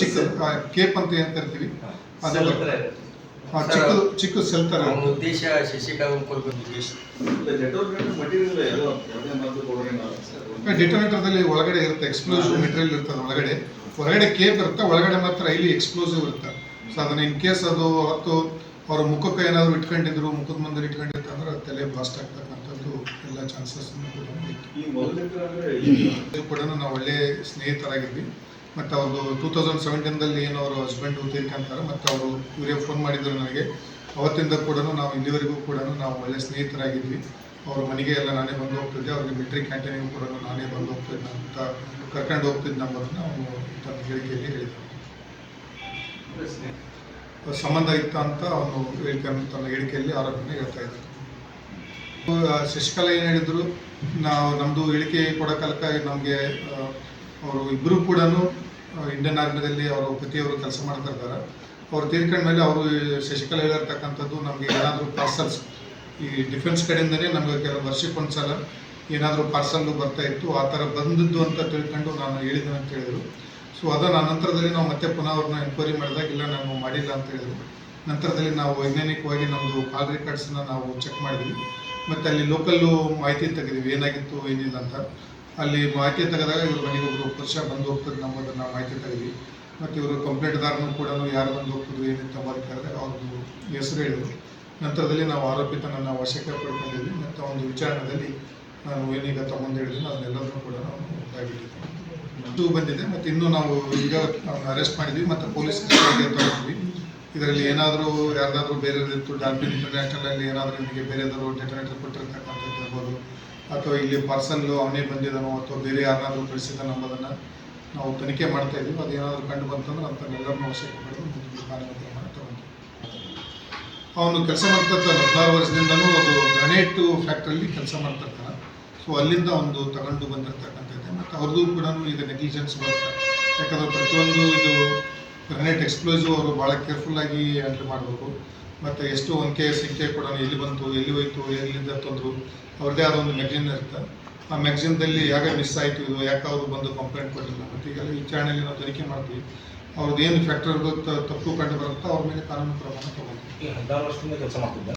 ಚಿಕ್ಕ ಆ, ಕೇಪ್ ಅಂತ ಏನ್ ಕರಿತೀವಿ ಅದೆಲ್ಲ ಚಿಕ್ಕ ಚಿಕ್ಕದು ಚಿಕ್ಕ ಸೆಲ್ ಅವನ ಉದ್ದೇಶ ಕೊಡೋಣ ಒಳಗಡೆ ಇರುತ್ತೆ ಎಕ್ಸ್ಪ್ಲೋಸಿವ್ ಮೆಟೀರಿಯಲ್ ಇರ್ತದೆ ಒಳಗಡೆ. ಹೊರಗಡೆ ಕೇಪ್ ಇರುತ್ತೆ ಒಳಗಡೆ ಮಾತ್ರ ಇಲ್ಲಿ ಎಕ್ಸ್ಪ್ಲೋಸಿವ್ ಇರುತ್ತೆ. ಸೊ ಅದನ್ನ ಇನ್ ಕೇಸ್ ಅದು ಹೊತ್ತು ಅವ್ರ ಮುಖಕ್ಕೆ ಏನಾದರೂ ಇಟ್ಕೊಂಡಿದ್ರು ಮುಖದ ಮುಂದೆ ಇಟ್ಕೊಂಡಿತ್ತು ಅಂದ್ರೆ ತಲೆ ಬ್ಲಾಸ್ಟ್ ಆಗ್ತಕ್ಕಂಥದ್ದು ಎಲ್ಲ ಚಾನ್ಸಸ್ ಕೂಡ ನಾವು ಒಳ್ಳೆ ಸ್ನೇಹಿತರಾಗಿದ್ವಿ. ಮತ್ತು ಅವ್ರದ್ದು ಟೂ ತೌಸಂಡ್ ಸೆವೆಂಟೀನ್ದಲ್ಲಿ ಏನು ಅವರು ಹಸ್ಬೆಂಡ್ ತೀರ್ಕೊಂತಾರೆ ಮತ್ತು ಅವರು ಇವರೇ ಫೋನ್ ಮಾಡಿದ್ರು ನನಗೆ. ಅವತ್ತಿಂದ ಕೂಡ ನಾವು ಇಲ್ಲಿವರೆಗೂ ಕೂಡ ನಾವು ಒಳ್ಳೆ ಸ್ನೇಹಿತರಾಗಿದ್ವಿ. ಅವ್ರ ಮನೆಗೆ ಎಲ್ಲ ನಾನೇ ಬಂದು ಹೋಗ್ತಿದ್ದೆ ಅವ್ರಿಗೆ ಮಿಲಿಟರಿ ಕ್ಯಾಂಟೀನಿಗೂ ಕೂಡ ನಾನೇ ಬಂದು ಹೋಗ್ತಿದ್ದೆ ಅಂತ ಕರ್ಕೊಂಡು ಹೋಗ್ತಿದ್ದೆ ನಮ್ಮ ಅವನು ತನ್ನ ಹೇಳಿಕೆಯಲ್ಲಿ ಹೇಳಿದ ಸಂಬಂಧ ಇತ್ತ ಅಂತ ಅವನು ಹೇಳ್ಕೊಂಡು ತನ್ನ ಹೇಳಿಕೆಯಲ್ಲಿ ಆರೋಪನ ಹೇಳ್ತಾ ಇದ್ದರು ಶಶಿಕಲಾ ಏನು ಹೇಳಿದ್ರು, ನಾವು ನಮ್ಮದು ಹೇಳಿಕೆ ಕೊಡೋ ಕಾಲಕ್ಕ ನಮಗೆ ಅವರು ಇಬ್ಬರು ಕೂಡ ಇಂಡಿಯನ್ ಆರ್ಮಿದಲ್ಲಿ ಅವರು ಪತಿಯವರು ಕೆಲಸ ಮಾಡ್ತಾ ಇದ್ದಾರೆ. ಅವ್ರು ತೀರ್ಕೊಂಡ ಮೇಲೆ ಅವರು ಶಶಿಕಲಾ ಹೇಳಿರ್ತಕ್ಕಂಥದ್ದು ನಮಗೆ ಏನಾದರೂ ಪಾರ್ಸಲ್ಸ್ ಈ ಡಿಫೆನ್ಸ್ ಕಡೆಯಿಂದನೇ ನಮಗೆ ಕೆಲವು ವರ್ಷಕ್ಕೆ ಒಂದ್ಸಲ ಏನಾದರೂ ಪಾರ್ಸಲ್ಲು ಬರ್ತಾ ಇತ್ತು. ಆ ಥರ ಬಂದದ್ದು ಅಂತ ತಿಳ್ಕೊಂಡು ನಾನು ಹೇಳಿದ್ದೇನೆ ಅಂತ ಹೇಳಿದರು. ಸೊ ಅದನ್ನು ನಂತರದಲ್ಲಿ ನಾವು ಮತ್ತೆ ಪುನಃ ಅವ್ರನ್ನ ಎನ್ಕ್ವೈರಿ ಮಾಡಿದಾಗ, ಇಲ್ಲ, ನಾನು ಮಾಡಿಲ್ಲ ಅಂತ ಹೇಳಿದ್ರು. ನಂತರದಲ್ಲಿ ನಾವು ವೈಜ್ಞಾನಿಕವಾಗಿ ನಮ್ಮದು ಕಾಲ್ ರೆಕಾರ್ಡ್ಸನ್ನ ನಾವು ಚೆಕ್ ಮಾಡಿದ್ವಿ. ಮತ್ತು ಅಲ್ಲಿ ಲೋಕಲ್ಲು ಮಾಹಿತಿ ತೆಗೆದಿವಿ. ಏನಾಗಿತ್ತು, ಏನಿಲ್ಲ ಅಂತ. ಅಲ್ಲಿ ಮಾಹಿತಿ ತೆಗೆದಾಗ ಇವ್ರ ಮನೆಗೆ ಒಬ್ಬರು ಪುರುಷ ಬಂದು ಹೋಗ್ತದೆ ನಮ್ಮದನ್ನು ಮಾಹಿತಿ ತೆಗೆದ್ವಿ. ಮತ್ತು ಇವರು ಕಂಪ್ಲೇಂಟ್ದಾರನು ಕೂಡ ಯಾರು ಬಂದು ಹೋಗ್ತದ್ರು, ಏನಿತ್ತು ಅಂತ ಅವ್ರದ್ದು ಹೆಸರು ಹೇಳಿದರು. ನಂತರದಲ್ಲಿ ನಾವು ಆರೋಪಿತನನ್ನು ವಶಕ್ಕೆ ಪಡ್ಕೊಂಡಿದ್ವಿ. ಮತ್ತು ಒಂದು ವಿಚಾರಣೆಯಲ್ಲಿ ನಾನು ಏನೀಗ ತಗೊಂಡು ಹೇಳಿದ್ವಿ ಅದನ್ನೆಲ್ಲದನ್ನು ಕೂಡ ನಾವು ಇದಾಗಿಟ್ಟಿದ್ದೀವಿ ಇದು ಬಂದಿದೆ, ಮತ್ತು ಇನ್ನೂ ನಾವು ಈಗ ಅರೆಸ್ಟ್ ಮಾಡಿದ್ವಿ, ಮತ್ತು ಪೊಲೀಸ್ ಕಸ್ಟಡಿಗೆ ಇದರಲ್ಲಿ ಏನಾದರೂ ಯಾರ್ದಾದ್ರೂ ಬೇರೆ ಇತ್ತು ಡಾಲ್ಫಿನ್ ಇಂಟರ್ನ್ಯಾಷನಲ್ ಅಲ್ಲಿ ಏನಾದರೂ ನಿಮಗೆ ಬೇರೆದಾದ್ರು ಡೆಟರ್ನೇಟರ್ ಕೊಟ್ಟಿರ್ತಕ್ಕಂಥದ್ದು ಇರ್ಬೋದು, ಅಥವಾ ಇಲ್ಲಿ ಪರ್ಸನ್ಗಳು ಅವನೇ ಬಂದಿದ್ದಾನೋ, ಅಥವಾ ಬೇರೆ ಯಾರನ್ನಾದರೂ ಕಳಿಸಿದ್ದಾನೋ ಅನ್ನೋದನ್ನು ನಾವು ತನಿಖೆ ಮಾಡ್ತಾ ಇದ್ದೀವಿ ಅದೇನಾದರೂ ಕಂಡು ಬಂತಂದ್ರೆ ಅಂಥನ್ನೆಲ್ಲರನ್ನೂ ವಶಕ್ಕೆ ಪಡೆದು ಮುಂದಿನ ಕಾನೂನು ತಗೊಂತೀವಿ ಅವನು ಕೆಲಸ ಮಾಡ್ತಕ್ಕಂಥ ಹದಿನಾರು ವರ್ಷದಿಂದಲೂ ಅದು ಗ್ರನೇಟ್ ಫ್ಯಾಕ್ಟ್ರಿಯಲ್ಲಿ ಕೆಲಸ ಮಾಡ್ತಿರ್ತಾನೆ ಸೊ ಅಲ್ಲಿಂದ ಒಂದು ತಗೊಂಡು ಬಂದಿರತಕ್ಕಂಥದ್ದು. ಮತ್ತು ಅವ್ರದ್ದು ಕೂಡ ಈಗ ನೆಗ್ಲಿಜೆನ್ಸ್ ಬರುತ್ತೆ. ಯಾಕಂದರೆ ಪ್ರತಿಯೊಂದು ಇದು ಗ್ರನೇಟ್ ಎಕ್ಸ್ಪ್ಲೋಸಿವ್ ಅವರು ಭಾಳ ಕೇರ್ಫುಲ್ಲಾಗಿ ಹ್ಯಾಂಡಲ್ ಮಾಡಬೇಕು. ಮತ್ತು ಎಷ್ಟು ಒಂಕೆ ಸಿಂಕೆ ಕೂಡ ಎಲ್ಲಿ ಬಂತು, ಎಲ್ಲಿ ಹೋಯ್ತು, ಎಲ್ಲಿಂದ ತಂದರು, ಅವ್ರದ್ದೇ ಆದ ಒಂದು ಮ್ಯಾಗ್ಝಿನ್ ಇರುತ್ತೆ. ಆ ಮ್ಯಾಗ್ಝಿನ್ದಲ್ಲಿ ಯಾಕೆ ಮಿಸ್ ಆಯಿತು, ಇದು ಯಾಕೆ ಅವರು ಬಂದು ಕಂಪ್ಲೇಂಟ್ ಕೊಟ್ಟಿಲ್ಲ. ಮತ್ತು ಈಗೆಲ್ಲ ವಿಚಾರಣೆಯಲ್ಲಿ ನಾವು ತನಿಖೆ ಮಾಡ್ತೀವಿ. ಅವ್ರದ್ದು ಏನು ಫ್ಯಾಕ್ಟರ್ ತಪ್ಪು ಕಂಡು ಬರುತ್ತೋ, ಅವ್ರ ಮೇಲೆ ಕಾನೂನು ಕ್ರಮವನ್ನು ತಗೊಂಡು ಹದಿನಾರು ವರ್ಷದಿಂದ ಕೆಲಸ ಮಾಡ್ತಿದ್ದ?